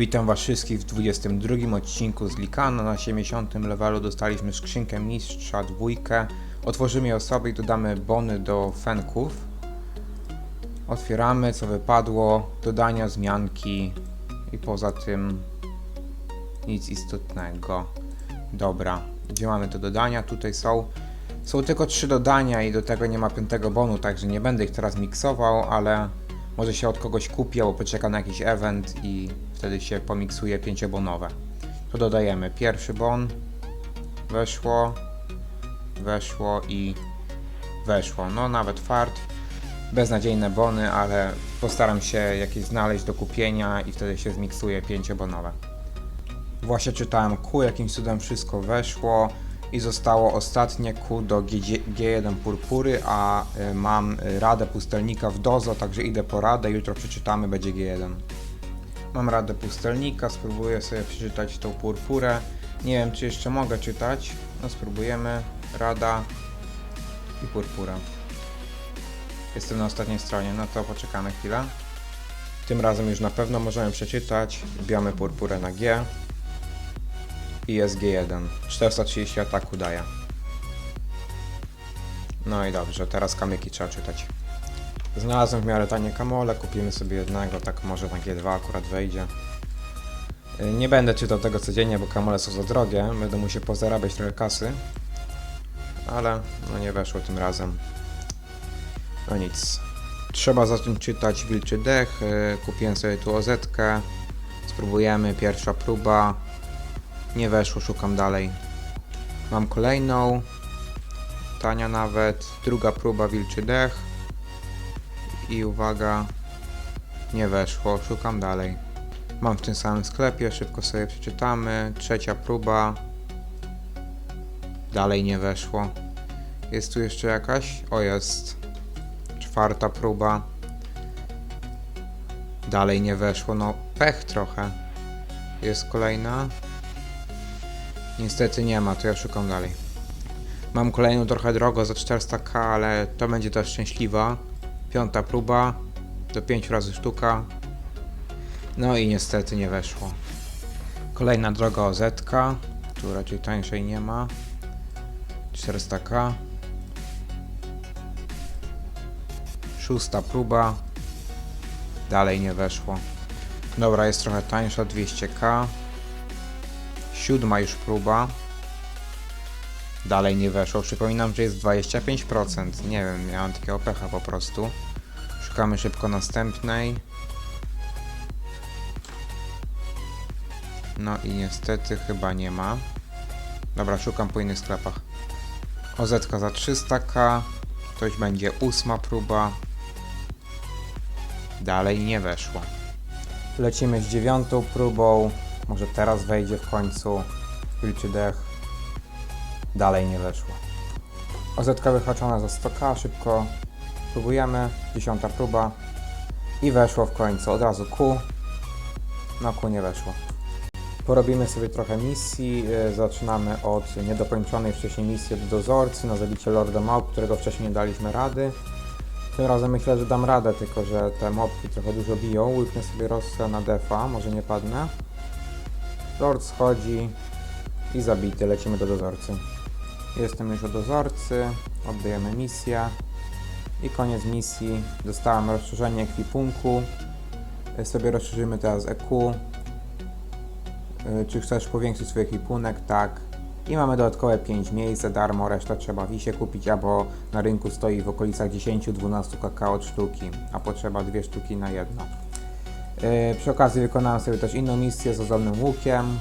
Witam Was wszystkich w 22 odcinku z Likana. Na 70 levelu dostaliśmy skrzynkę mistrza dwójkę. Otworzymy ją sobie i dodamy bony do fenków. Otwieramy co wypadło, dodania, zmianki i poza tym nic istotnego. Dobra, gdzie mamy do dodania? Tutaj są. Są tylko trzy dodania i do tego nie ma piątego bonu, także nie będę ich teraz miksował, ale może się od kogoś kupi albo poczeka na jakiś event i wtedy się pomiksuje pięciobonowe. To dodajemy pierwszy bon, weszło, weszło i weszło. No nawet fart, beznadziejne bony, ale postaram się jakieś znaleźć do kupienia i wtedy się zmiksuje pięciobonowe. Właśnie czytałem Q, jakimś cudem wszystko weszło i zostało ostatnie Q do G- G1 Purpury, a y, mam y, radę pustelnika w dozo, także idę po radę, jutro przeczytamy, będzie G1. Mam radę pustelnika, spróbuję sobie przeczytać tą purpurę. Nie wiem, czy jeszcze mogę czytać. No spróbujemy. Rada i purpura. Jestem na ostatniej stronie, no to poczekamy chwilę. Tym razem już na pewno możemy przeczytać. Wbijamy purpurę na G. I jest G1. 430 ataku daje. No i dobrze, teraz kamyki trzeba czytać. Znalazłem w miarę tanie kamole, kupimy sobie jednego, tak może na G2 akurat wejdzie. Y, Nie będę czytał tego codziennie, bo kamole są za drogie, będę musiał pozarabiać trochę kasy. Ale no nie weszło tym razem. No nic. Trzeba zacząć czytać Wilczy Dech, y, kupiłem sobie tu oz -kę. Spróbujemy, pierwsza próba. Nie weszło, szukam dalej. Mam kolejną. Tania nawet. Druga próba Wilczy Dech. I uwaga, nie weszło, szukam dalej. Mam w tym samym sklepie, szybko sobie przeczytamy. Trzecia próba. Dalej nie weszło. Jest tu jeszcze jakaś? O, jest. Czwarta próba. Dalej nie weszło, no pech trochę. Jest kolejna. Niestety nie ma, to ja szukam dalej. Mam kolejną trochę drogo za 400k, ale to będzie też szczęśliwa. Piąta próba, do 5 razy sztuka. No i niestety nie weszło. Kolejna droga OZ, tu raczej tańszej nie ma. 400k. Szósta próba. Dalej nie weszło. Dobra, jest trochę tańsza, 200k. Siódma już próba. Dalej nie weszło. Przypominam, że jest 25%. Nie wiem, miałem takiego pecha po prostu. Szukamy szybko następnej. No i niestety chyba nie ma. Dobra, szukam po innych sklepach. OZ za 300k. To już będzie ósma próba. Dalej nie weszło. Lecimy z dziewiątą próbą. Może teraz wejdzie w końcu. Wilczy dech. Dalej nie weszło. OZ wyhaczona za 100k, szybko próbujemy. Dziesiąta próba. I weszło w końcu. Od razu Q. No Q nie weszło. Porobimy sobie trochę misji. Yy, Zaczynamy od niedokończonej wcześniej misji od dozorcy na zabicie Lorda Małp, którego wcześniej nie daliśmy rady. Tym razem myślę, że dam radę, tylko że te mopki trochę dużo biją. Łyknę sobie Rossa na defa, może nie padnę. Lord schodzi i zabity. Lecimy do dozorcy. Jestem już u dozorcy, oddajemy misję i koniec misji. Dostałem rozszerzenie ekwipunku. Y, Sobie rozszerzymy teraz EQ. Y, Czy chcesz powiększyć swój ekwipunek? Tak. I mamy dodatkowe 5 miejsc za darmo, resztę trzeba w Isie kupić, albo na rynku stoi w okolicach 10-12 kakao od sztuki, a potrzeba dwie sztuki na jedno. Yy, przy okazji wykonałem sobie też inną misję z ozdobnym łukiem.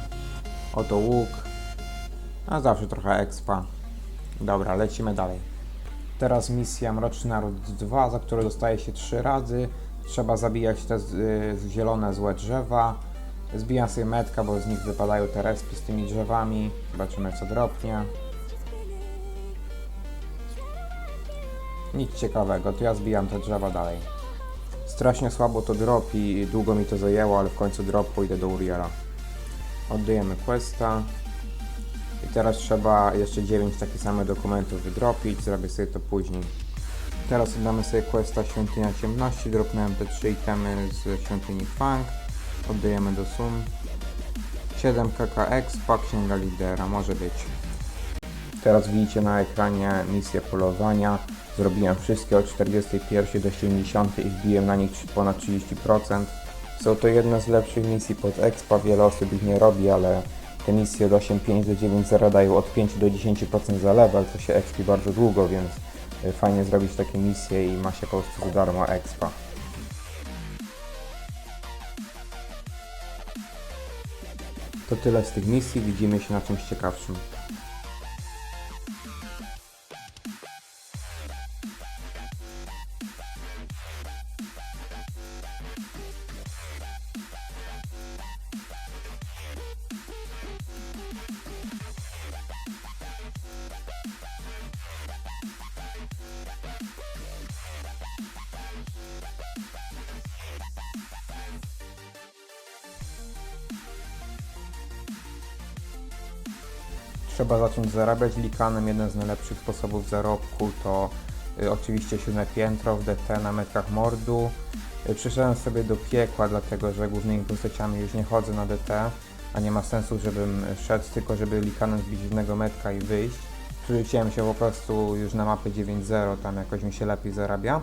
Oto łuk. A zawsze trochę expa. Dobra, lecimy dalej. Teraz misja Mroczny Naród 2, za którą dostaje się 3 razy. Trzeba zabijać te y, zielone złe drzewa. Zbijam sobie metka, bo z nich wypadają te respy z tymi drzewami. Zobaczymy co dropnie. Nic ciekawego, to ja zbijam te drzewa dalej. Strasznie słabo to dropi, długo mi to zajęło, ale w końcu dropu idę do Uriela. Oddajemy questa. I teraz trzeba jeszcze 9 takich samych dokumentów wydropić, zrobię sobie to później. Teraz oddamy sobie questa Świątynia Ciemności, dropnąłem te 3 itemy z Świątyni Fang. Oddajemy do sum. 7 kk expa, księga lidera, może być. Teraz widzicie na ekranie misję polowania. Zrobiłem wszystkie od 41 do 70 i wbiłem na nich ponad 30%. Są to jedne z lepszych misji pod expa, wiele osób ich nie robi, ale te misje od 8.5 do 9.0 dają od 5 do 10% za level, to się expi bardzo długo, więc y, fajnie zrobić takie misje i ma się po prostu za darmo expa. To tyle z tych misji, widzimy się na czymś ciekawszym. Trzeba zacząć zarabiać likanem. Jeden z najlepszych sposobów zarobku to y, oczywiście siódme piętro w DT na metkach mordu. Y, przyszedłem sobie do piekła, dlatego że głównymi postaciami już nie chodzę na DT, a nie ma sensu, żebym szedł, tylko żeby likanem zbić jednego metka i wyjść. Przerzuciłem się po prostu już na mapę 9.0, tam jakoś mi się lepiej zarabia.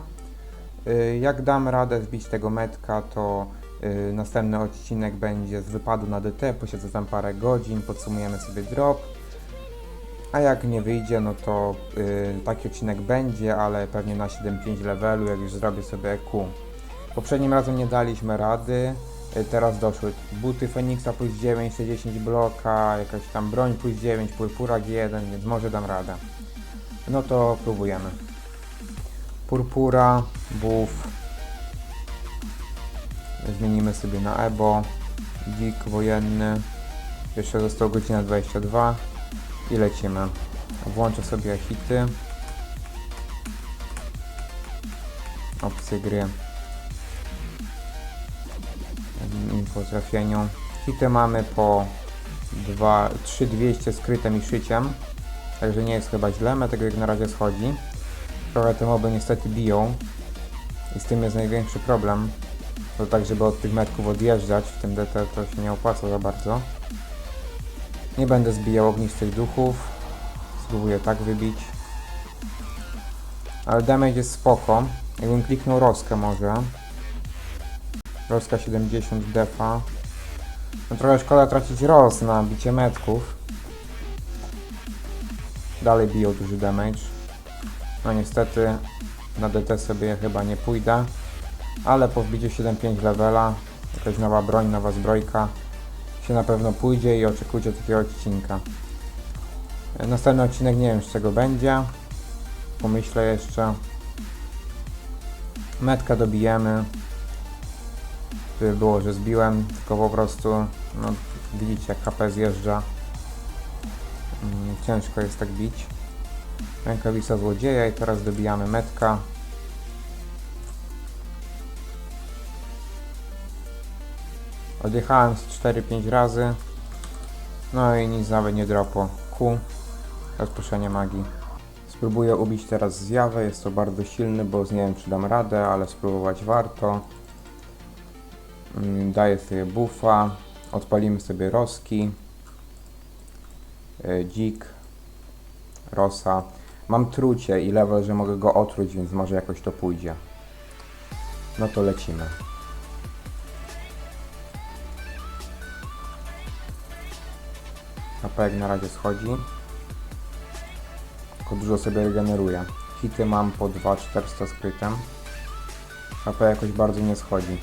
Y, Jak dam radę zbić tego metka, to y, następny odcinek będzie z wypadu na DT, posiedzę tam parę godzin, podsumujemy sobie drop. A jak nie wyjdzie, no to y, taki odcinek będzie, ale pewnie na 7.5 levelu, jak już zrobię sobie EQ. Poprzednim razem nie daliśmy rady, y, teraz doszły buty Feniksa plus 9, 60 bloka, jakaś tam broń plus 9, purpura G1, więc może dam radę. No to próbujemy. Purpura, buff. Zmienimy sobie na Ebo. Dzik wojenny. Jeszcze została godzina 22 i lecimy. Włączę sobie hity. Opcje gry. Info trafieniu. Hity mamy po 2, 3200 skrytem i szyciem. Także nie jest chyba źle, tego jak na razie schodzi. Trochę te moby niestety biją. I z tym jest największy problem. To tak, żeby od tych metków odjeżdżać w tym DT to się nie opłaca za bardzo. Nie będę zbijał ognistych duchów. Spróbuję tak wybić. Ale damage jest spoko. Jakbym kliknął Roskę może. Roska 70 defa. No trochę szkoda tracić Ros na bicie metków. Dalej biją duży damage. No niestety na DT sobie chyba nie pójdę. Ale po wbiciu 7.5 levela, jakaś nowa broń, nowa zbrojka, się na pewno pójdzie i oczekujcie takiego odcinka. E, Następny odcinek nie wiem z czego będzie. Pomyślę jeszcze. Metka dobijemy. Żeby było, że zbiłem, tylko po prostu, no widzicie jak HP zjeżdża. Mm, Ciężko jest tak bić. Rękawica złodzieja i teraz dobijamy metka. Odjechałem z 4-5 razy. No i nic nawet nie dropło. Q. Rozproszenie magii. Spróbuję ubić teraz zjawę. Jest to bardzo silny, bo nie wiem czy dam radę, ale spróbować warto. Mm, Daję sobie buffa. Odpalimy sobie roski. E, Dzik. Rosa. Mam trucie i level, że mogę go otruć, więc może jakoś to pójdzie. No to lecimy. HP jak na razie schodzi. Tylko dużo sobie regeneruje. Hity mam po 2400 skrytem. HP jakoś bardzo nie schodzi.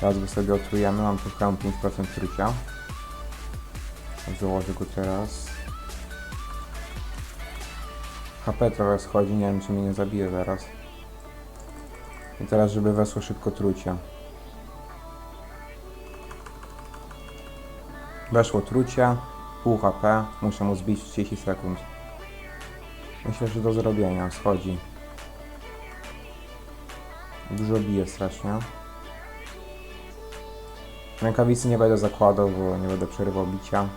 Teraz go sobie otrujemy, mam tu chyba 5% trucia. Założę go teraz. HP trochę schodzi, nie wiem czy mnie nie zabije zaraz. I teraz żeby wesło szybko trucie. Weszło trucie, pół HP, muszę mu zbić w 30 sekund. Myślę, że do zrobienia, schodzi. Dużo bije strasznie. Rękawicy nie będę zakładał, bo nie będę przerywał bicia.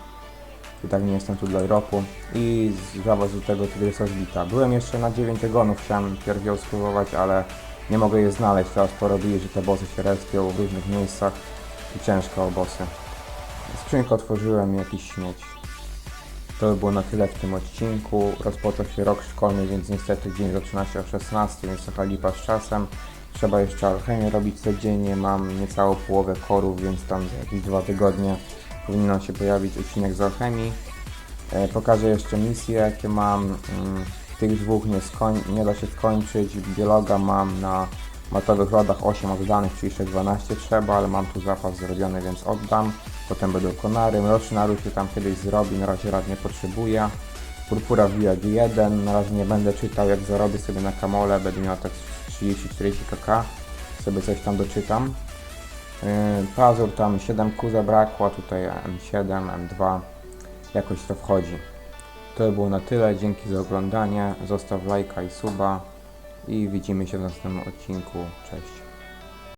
I tak nie jestem tu dla dropu. I żaba z tego tygrysa zbita. Byłem jeszcze na 9 gonów, chciałem pierdział spróbować, ale Nie mogę je znaleźć, teraz porobili, że te bossy się respią w różnych miejscach i ciężko o bossy. Skrzynkę otworzyłem i jakiś śmieć. To by było na tyle w tym odcinku. Rozpoczął się rok szkolny, więc niestety dzień zaczyna się o 16, więc trochę lipa z czasem. Trzeba jeszcze alchemię robić codziennie. Mam niecałą połowę korów, więc tam za jakieś dwa tygodnie powinno się pojawić odcinek z alchemii. E, pokażę jeszcze misje, jakie mam. Mm, Tych dwóch nie, nie da się skończyć. Biologa mam na matowych rodach 8 oddanych, czyli jeszcze 12 trzeba, ale mam tu zapas zrobiony, więc oddam. Potem będą konary. Mroczny naród się tam kiedyś zrobi, na razie rad nie potrzebuję. Purpura Via G1, na razie nie będę czytał, jak zarobię sobie na kamole, będę miał tak 30-40 kk, sobie coś tam doczytam. Yy, Pazur tam 7Q zabrakło, tutaj M7, M2, jakoś to wchodzi. To by było na tyle, dzięki za oglądanie, zostaw lajka i suba i widzimy się w następnym odcinku, cześć.